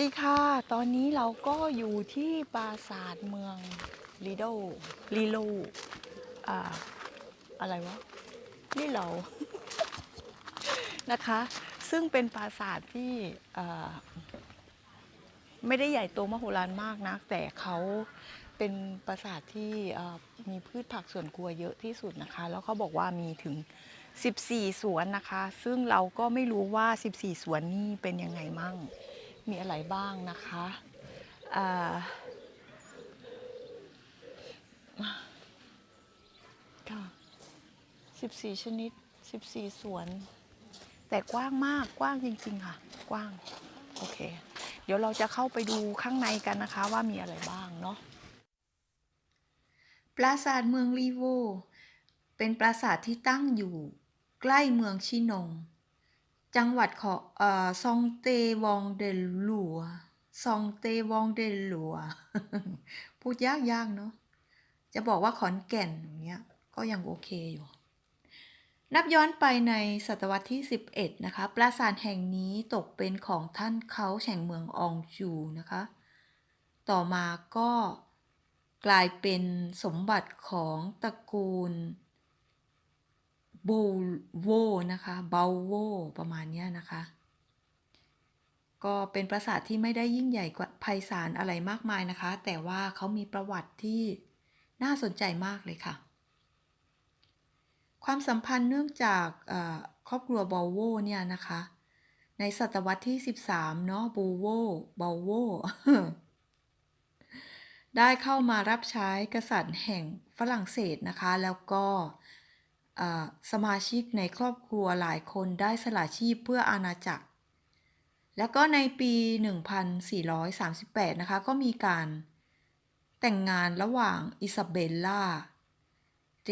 ดีค่ะ ตอนนี้เราก็อยู่ที่ปราสาทเมืองลีโดลีโลอ่าอะไรวะลี่เหลานะคะ ซึ่งเป็นปราสาทที่ไม่ได้ใหญ่โตมโหฬารมากนะแต่เขาเป็นปราสาทที่มีพืชผักสวนครัวเยอะที่สุดนะคะ แล้วเขาบอกว่ามีถึง 14 สวนนะคะ ซึ่งเราก็ไม่รู้ว่า 14 สวนนี่เป็นยังไงมั่ง มีอะไรบ้างนะคะอ่าค่ะ14 ชนิด 14 สวน แต่กว้างมากกว้างจริง ๆ ค่ะ กว้าง โอเค เดี๋ยวเราจะเข้าไปดูข้างในกันนะคะว่ามีอะไรบ้างเนาะปราสาทเมืองลีโว เป็นปราสาทที่ตั้งอยู่ ใกล้เมืองชินง จังหวัดของเอ่อซองเตวองเดลลัวซองเตวองเดลลัวพูดยากๆเนาะจะบอกว่าขอนแก่นอย่างเงี้ยก็ยังโอเคอยู่ นับย้อนไปในศตวรรษที่ 11 นะคะ ปราสาทแห่งนี้ตกเป็นของท่านเขาแห่งเมืองอองจูนะคะ ต่อมาก็กลายเป็นสมบัติของตระกูล โบโวนะคะเบาโวประมาณเนี้ยนะคะ ก็เป็นปราสาทที่ไม่ได้ยิ่งใหญ่กว่าไพศาลอะไรมากมายนะคะ แต่ว่าเขามีประวัติที่น่าสนใจมากเลยค่ะ ความสัมพันธ์เนื่องจากครอบครัวบาโวเนี่ยนะคะ ในศตวรรษที่ 13 เนาะบูโวบาโวได้เข้ามารับใช้กษัตริย์แห่งฝรั่งเศสนะคะ แล้วก็ สมาชิกในครอบครัวหลายคนได้สละชีพเพื่ออาณาจักร แล้วก็ในปี 1438 นะคะ ก็มีการแต่งงานระหว่างอิซาเบลล่า เด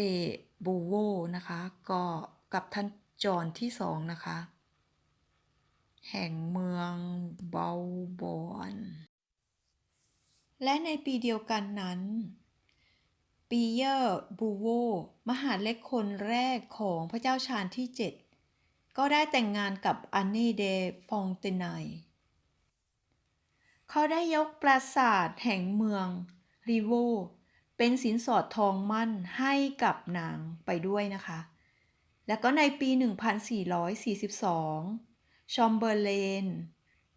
โบโวนะคะ ก็กับท่านจอห์นที่สองนะคะ แห่งเมืองเบาบอน และในปีเดียวกันนั้น ปีเยอร์บูโวมหาเล็กคนแรกของพระเจ้าชาญที่ 7 ก็ได้แต่งงานกับอันนีเดฟองเตไนยเขาได้ยกปราสาทแห่งเมืองรีโวเป็นสินสอดทองมั่นให้กับนางไปด้วยนะคะ แล้วก็ในปี 1442 ชอมเบอร์เลน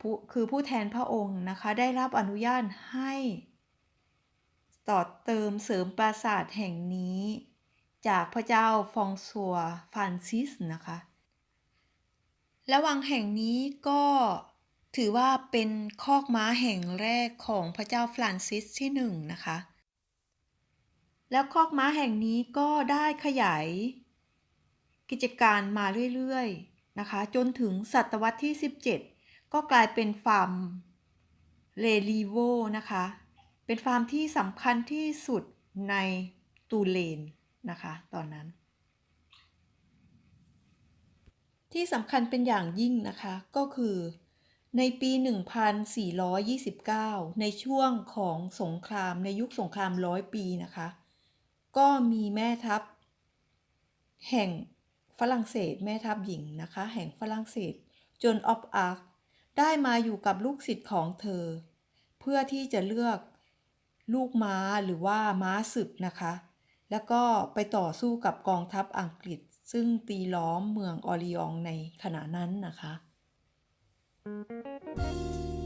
ผู้คือผู้แทนพระองค์นะคะ ได้รับอนุญาตให้ ต่อเติมเสริมปราสาทแห่งนี้ จากพระเจ้าฟองซัวฟรานซิสนะคะ และวังแห่งนี้ก็ถือว่าเป็นคอกม้าแห่งแรกของพระเจ้าฟรานซิสที่หนึ่งนะคะ แล้วคอกม้าแห่งนี้ก็ได้ขยาย กิจการมาเรื่อยๆนะคะ จนถึงศตวรรษที่ 17 ก็กลายเป็นฟาร์มเรลีโวนะคะ เป็นฟาร์มที่สำคัญที่สุดในตูเลนนะคะ ตอนนั้น ที่สำคัญเป็นอย่างยิ่งนะคะก็คือในปี 1429 ในช่วงของสงครามในยุคสงครามร้อยปีนะคะ ก็มีแม่ทัพ แห่งฝรั่งเศส แม่ทัพหญิงนะคะ แห่งฝรั่งเศสจนออฟอาร์คได้มาอยู่กับลูกศิษย์ของเธอ เพื่อที่จะเลือก ลูกม้าหรือว่าม้าศึกนะคะ แล้วก็ไปต่อสู้กับกองทัพอังกฤษ ซึ่งตีล้อมเมืองออริองในขณะนั้นนะคะอัน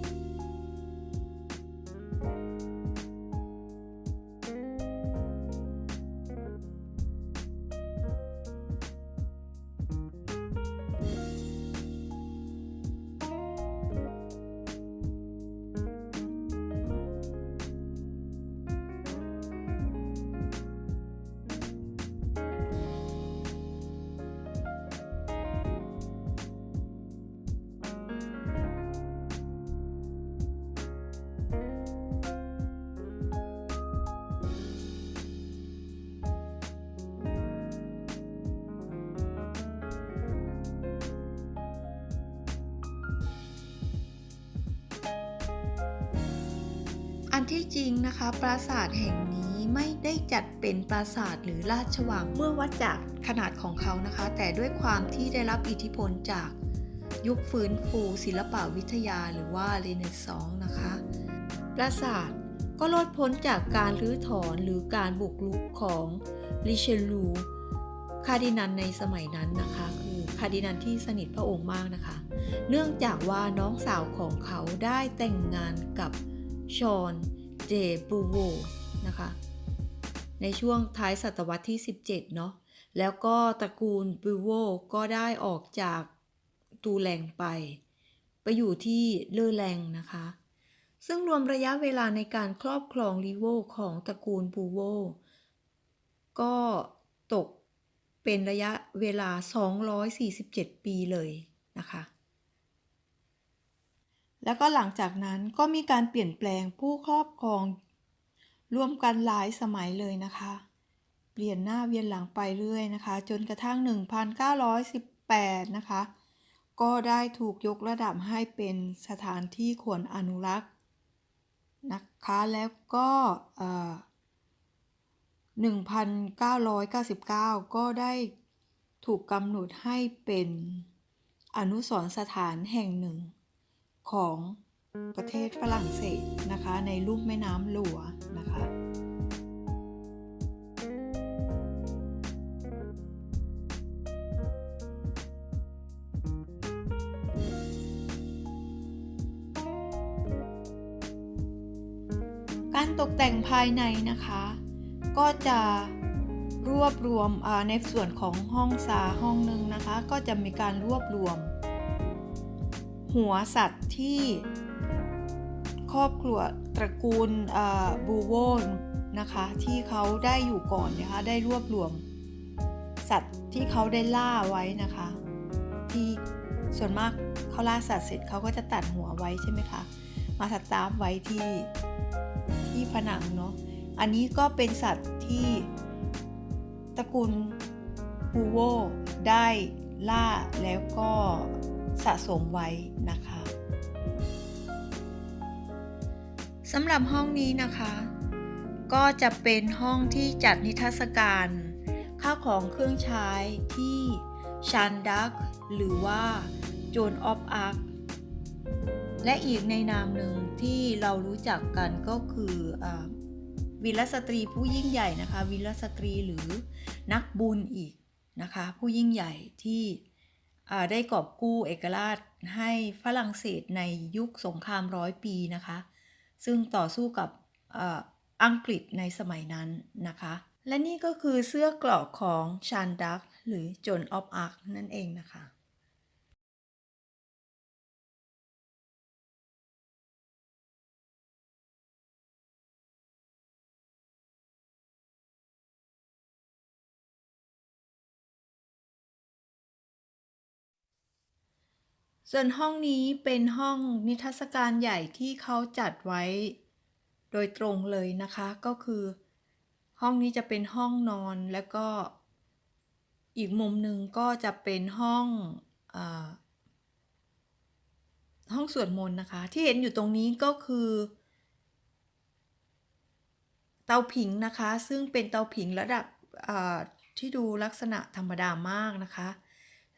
ที่จริงนะคะปราสาทแห่งนี้ไม่ได้จัดเป็นปราสาทหรือราชวังเมื่อวัดจากขนาดของเขานะคะ แต่ด้วยความที่ได้รับอิทธิพลจากยุคฟื้นฟูศิลปวิทยาหรือว่าเรเนซองส์นะคะ ปราสาทก็ลดพ้นจากการรื้อถอนหรือการบุกรุกของริเชลูคาดินันในสมัยนั้นนะคะ คือคาดินันที่สนิทพระองค์มากนะคะ เนื่องจากว่าน้องสาวของเขาได้แต่งงานกับ ชอนเดบูโวนะคะในช่วงท้ายศตวรรษที่ 17 เนาะแล้วก็ตระกูลบูโวก็ได้ออกจากตูแลงไป ไปอยู่ที่เลอแลงนะคะ ซึ่งรวมระยะเวลาในการครอบครองลีโวของตระกูลบูโวก็ตกเป็นระยะเวลา 247 ปีเลยนะคะ แล้วก็หลังจากนั้นก็มีการเปลี่ยนแปลงผู้ครอบครอง ร่วมกันหลายสมัยเลยนะคะ เปลี่ยนหน้าเวียนหลังไปเรื่อยนะคะ จนกระทั่ง 1918 นะคะ ก็ได้ถูกยกระดับให้เป็นสถานที่ควรอนุรักษ์นะคะแล้วก็เอ่อ1999 ก็ได้ถูกกำหนดให้เป็นอนุสรสถานแห่งหนึ่ง ของประเทศฝรั่งเศสนะคะ ในลุ่มแม่น้ำหลัวนะคะการตกแต่งภายในนะคะ ก็จะรวบรวมในส่วนของห้องซาห้องหนึ่งนะคะ ก็จะมีการรวบรวม หัวสัตว์ที่ครอบครัวตระกูลบูโวนนะคะที่เขาได้อยู่ก่อนนะคะได้รวบรวม สัตว์ที่เขาได้ล่าไว้นะคะ ที่ส่วนมากเขาล่าสัตว์เสร็จเขาก็จะตัดหัวไว้ใช่ไหมคะมาสตาร์ฟไว้ที่ที่ผนังเนาะอันนี้ก็เป็นสัตว์ที่ตระกูลบูโวได้ล่าแล้วก็ สะสมไว้นะคะสำหรับห้องนี้นะคะ ก็จะเป็นห้องที่จัดนิทรรศการข้าวของเครื่องใช้ที่ชันดักหรือว่าโจนออฟอาร์คและอีกในนามหนึ่งที่เรารู้จักกันก็คืออวีรสตรีผู้ยิ่งใหญ่นะคะวีรสตรีหรือนักบุญอีกนะคะ ผู้ยิ่งใหญ่ที่ ได้กอบกู้เอกราชให้ฝรั่งเศสในยุคสงครามร้อยปีนะคะ ซึ่งต่อสู้กับอ,อังกฤษในสมัยนั้นนะคะ และนี่ก็คือเสื้อกรอกของชานดักหรือโจนออฟอาร์คนั่นเองนะคะ ส่วนห้องนี้เป็นห้องนิทรรศการใหญ่ที่เขาจัดไว้ โดยตรงเลยนะคะก็คือ ห้องนี้จะเป็นห้องนอนแล้วก็ อีกมุมหนึ่งก็จะเป็นห้องอห้องสวดมนต์นะคะ ที่เห็นอยู่ตรงนี้ก็คือ เตาผิงนะคะ ซึ่งเป็นเตาผิงระดับที่ดูลักษณะธรรมดามากนะคะ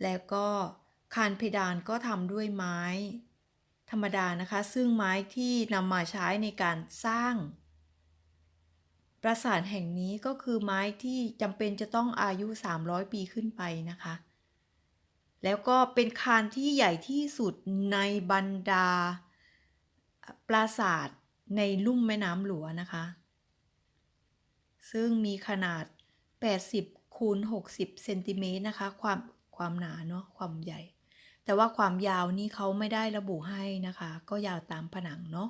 แล้วก็ คานเพดานก็ทำด้วยไม้ ธรรมดานะคะ ซึ่งไม้ที่นำมาใช้ในการสร้าง ปราสาทแห่งนี้ก็คือไม้ที่จำเป็นจะต้องอายุ 300 ปีขึ้นไปนะคะ แล้วก็เป็นคานที่ใหญ่ที่สุดในบรรดา ปราสาทในลุ่มแม่น้ำหลวงนะคะ ซึ่งมีขนาด 80คูณ60เซนติเมตรนะคะ ความความหนาเนาะความใหญ่ แต่ว่าความยาวนี่เขาไม่ได้ระบุให้นะคะ ก็ยาวตามผนังเนาะ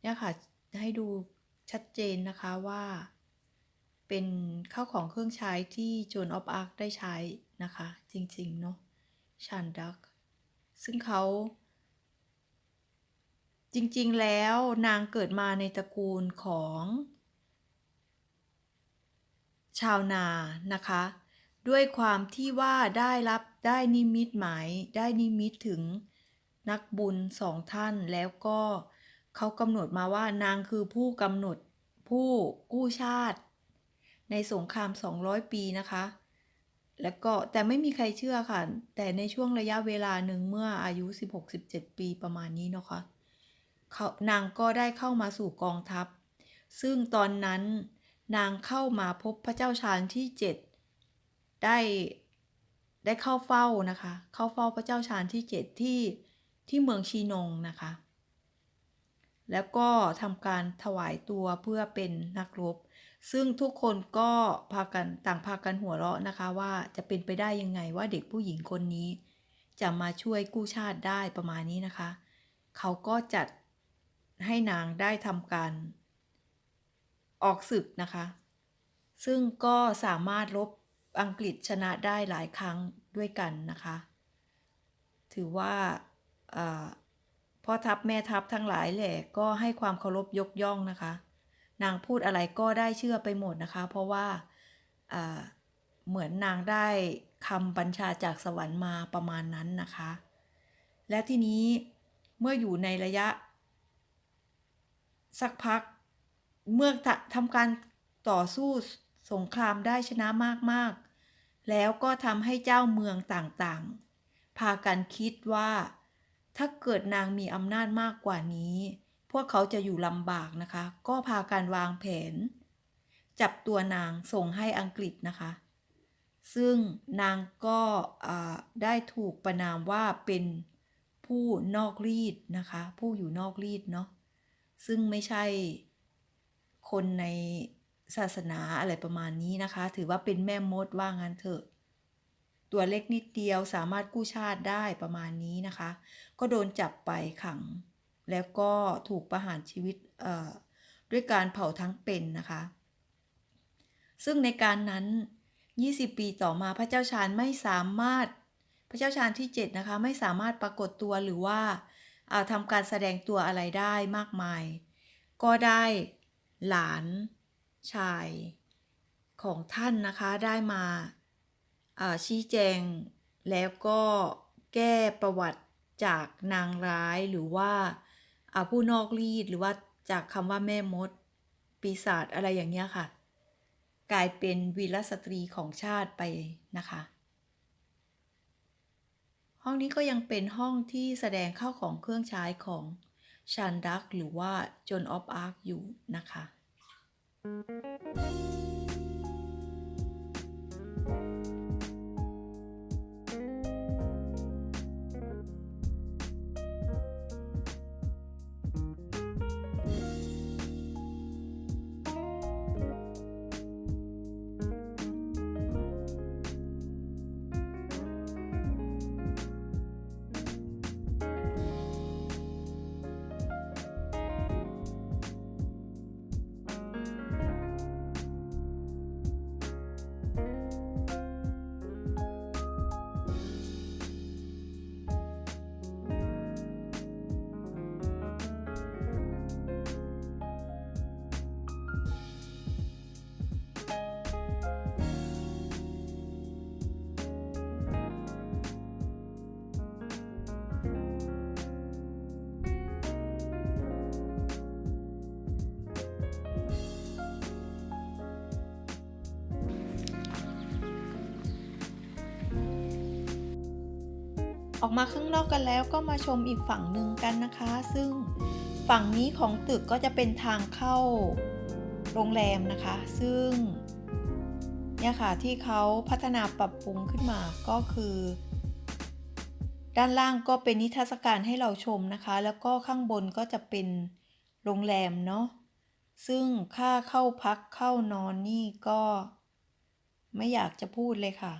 เนี่ยค่ะให้ดูชัดเจนนะคะว่า เป็นข้าวของเครื่องใช้ที่โจนออฟอาร์คได้ใช้นะคะ จริง ๆ เนาะชันดัก ซึ่งเขาจริง ๆ แล้วนางเกิดมาในตระกูลของ ชาวนานะคะ ด้วยความที่ว่าได้รับ ได้นิมิตหมายได้นิมิตถึงนักบุญสองท่านแล้วก็เขากำหนดมาว่านางคือผู้กำหนดผู้กู้ชาติ ในสงคราม 200 ปีนะคะ แล้วก็แต่ไม่มีใครเชื่อค่ะ แต่ในช่วงระยะเวลาหนึ่งเมื่ออายุ 16-17 ปีประมาณนี้เนาะคะเขานางก็ได้เข้ามาสู่กองทัพ ซึ่งตอนนั้นนางเข้ามาพบพระเจ้าชาญที่ 7 ได้ ได้เข้าเฝ้านะคะ เข้าเฝ้าพระเจ้าชาญที่7ที่ที่เมืองชีนงนะคะ แล้วก็ทำการถวายตัวเพื่อเป็นนักรบ ซึ่งทุกคนก็พากันต่างพากันหัวเราะนะคะว่าจะเป็นไปได้ยังไงว่าเด็กผู้หญิงคนนี้ จะมาช่วยกู้ชาติได้ประมาณนี้นะคะ เขาก็จัดให้นางได้ทำการ ออกศึกนะคะ ซึ่งก็สามารถลบ อังกฤษชนะได้หลายครั้งด้วยกันนะคะ ถือว่าพ่อทัพแม่ทัพทั้งหลายแหละก็ให้ความเคารพยกย่องนะคะ นางพูดอะไรก็ได้เชื่อไปหมดนะคะ เพราะว่าเหมือนนางได้คำบัญชาจากสวรรค์มาประมาณนั้นนะคะ และทีนี้เมื่ออยู่ในระยะ สักพักเมื่อทำการต่อสู้ สงครามได้ชนะมากๆ แล้วก็ทำให้เจ้าเมืองต่างๆ พากันคิดว่า ถ้าเกิดนางมีอำนาจมากกว่านี้ พวกเขาจะอยู่ลำบากนะคะ ก็พากันวางแผน จับตัวนางส่งให้อังกฤษนะคะ ซึ่งนางก็ได้ถูกประนามว่าเป็นผู้นอกรีดนะคะ ผู้อยู่นอกรีดเนาะซึ่งไม่ใช่คนใน ศาสนาอะไรประมาณนี้นะคะ ถือว่าเป็นแม่มดว่างั้นเถอะ ตัวเล็กนิดเดียวสามารถกู้ชาติได้ประมาณนี้นะคะ ก็โดนจับไปขัง แล้วก็ถูกประหารชีวิตด้วยการเผาทั้งเป็นนะคะ ซึ่งในการนั้น 20 ปีต่อมาพระเจ้าชาญไม่สามารถพระเจ้าชาญที่ 7 นะคะ ไม่สามารถปรากฏตัวหรือว่าอ่าทำการแสดงตัวอะไรได้มากมาย ก็ได้หลาน ชายของท่านนะคะได้มาชี้แจงแล้วก็แก้ประวัติจากนางร้ายหรือว่าผู้นอกรีดหรือว่าจากคำว่าแม่มด ปีศาจอะไรอย่างเงี้ยค่ะ กลายเป็นวีรสตรีของชาติไปนะคะ ห้องนี้ก็ยังเป็นห้องที่แสดงเข้าของเครื่องใช้ของชานดักหรือว่าจนออฟอาร์คอยู่นะคะ Thank you. ออกมาข้างนอกกันแล้วก็มาชมอีกฝั่งหนึ่งกันนะคะ ซึ่งฝั่งนี้ของตึกก็จะเป็นทางเข้าโรงแรมนะคะ ซึ่งเนี่ยค่ะที่เขาพัฒนาปรับปรุงขึ้นมาก็คือ ด้านล่างก็เป็นนิทรรศการให้เราชมนะคะ แล้วก็ข้างบนก็จะเป็นโรงแรมเนาะซึ่งค่าเข้าพักเข้านอนนี่ก็ ไม่อยากจะพูดเลยค่ะ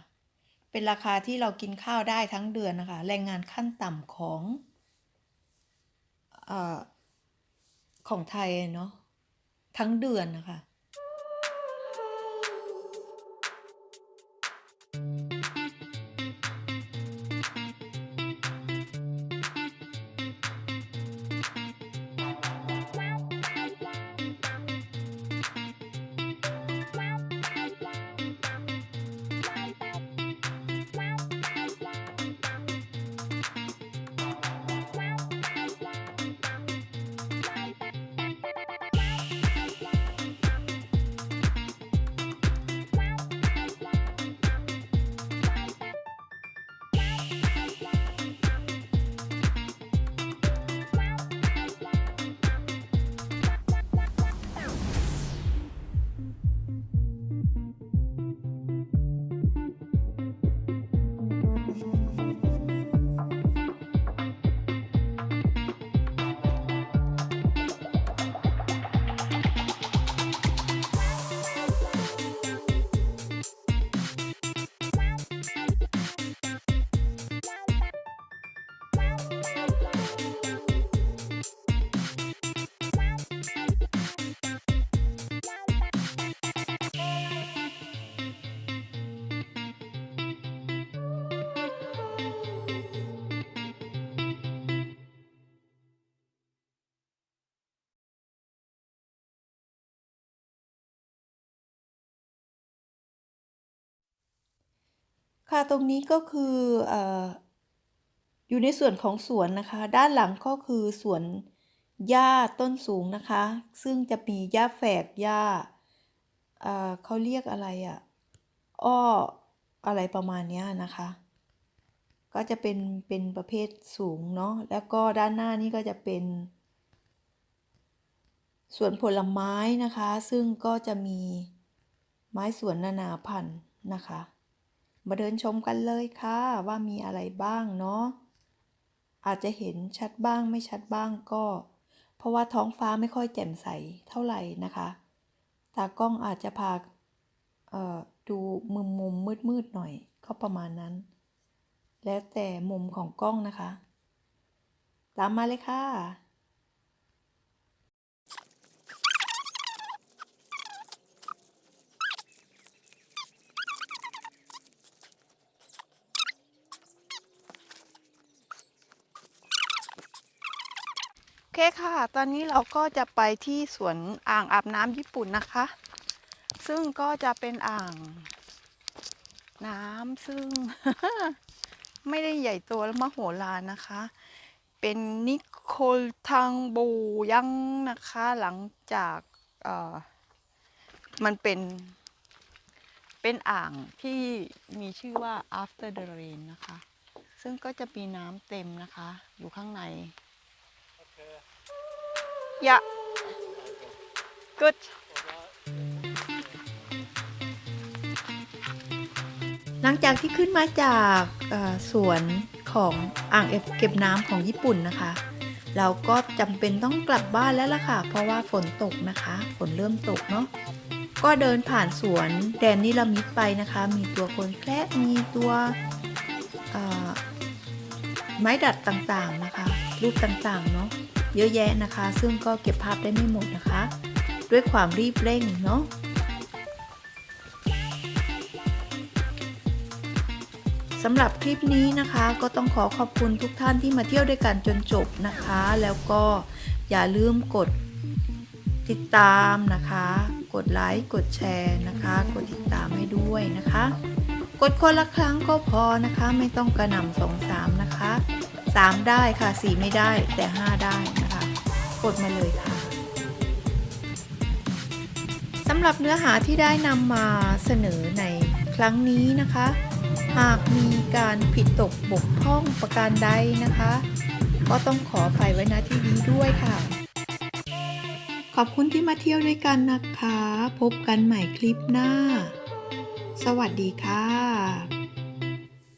เป็นราคาที่เรากินข้าวได้ทั้งเดือนนะคะ แรงงานขั้นต่ำของอของไทยเนาะทั้งเดือนนะคะ ค่ะตรงนี้ก็คือออยู่ในส่วนของสวนนะคะ ด้านหลังก็คือสวนหญ้าต้นสูงนะคะ ซึ่งจะมีหญ้าแฝกหญ้าเขาเรียกอะไรอะ่ะอ้ออะไรประมาณนี้นะคะ ก็จะเป็นเป็นประเภทสูงเนาะแล้วก็ด้านหน้านี่ก็จะเป็นสวนผลไม้นะคะ ซึ่งก็จะมีไม้สวนนานาพันธุ์นะคะ มาเดินชมกันเลยค่ะว่ามีอะไรบ้างเนาะอาจจะเห็นชัดบ้างไม่ชัดบ้างก็ เพราะว่าท้องฟ้าไม่ค่อยแจ่มใสเท่าไหร่นะคะตากล้องอาจจะพาดูมุมมุมมืดมืดๆหน่อยก็ประมาณนั้น แล้วแต่มุมของกล้องนะคะ ตามมาเลยค่ะ เคค่ะ ตอนนี้เราก็จะไปที่สวนอ่างอาบน้ำญี่ปุ่นนะคะ ซึ่งก็จะเป็นอ่างน้ำซึ่ง ไม่ได้ใหญ่โตและมโหฬารนะคะ เป็นนิโคลทังบูยังนะคะ หลังจากมันเป็น เป็นอ่างที่มีชื่อว่า after the rain นะคะ ซึ่งก็จะมีน้ำเต็มนะคะ อยู่ข้างใน Yeah. Good. หลังจากที่ขึ้นมาจากสวนของอ่างเก็บน้ำของญี่ปุ่นนะคะ เราก็จำเป็นต้องกลับบ้านแล้วล่ะค่ะ เพราะว่าฝนตกนะคะ ฝนเริ่มตกเนาะก็เดินผ่านสวนแดนนิลามิดไปนะคะ มีตัวคนแคระมีตัวไม้ดัดต่างๆนะคะ รูปต่างๆเนาะ เยอะแยะนะคะ ซึ่งก็เก็บภาพได้ไม่หมดนะคะ ด้วยความรีบเร่งเนาะสำหรับคลิปนี้นะคะก็ต้องขอขอบคุณทุกท่านที่มาเที่ยวด้วยกันจนจบนะคะ แล้วก็อย่าลืมกดติดตามนะคะ กดไลค์กดแชร์นะคะ กดติดตามให้ด้วยนะคะ กดคนละครั้งก็พอนะคะ ไม่ต้องกระหน่ำสองสามนะคะ สามได้ค่ะสี่ไม่ได้แต่ห้าได้นะคะ กดมาเลยค่ะสำหรับเนื้อหาที่ได้นำมาเสนอในครั้งนี้นะคะ หากมีการผิดตกบกพร่องประการใดนะคะ ก็ต้องขออภัยไว้ณที่นี้ด้วยค่ะ ขอบคุณที่มาเที่ยวด้วยกันนะคะ พบกันใหม่คลิปหน้า สวัสดีค่ะ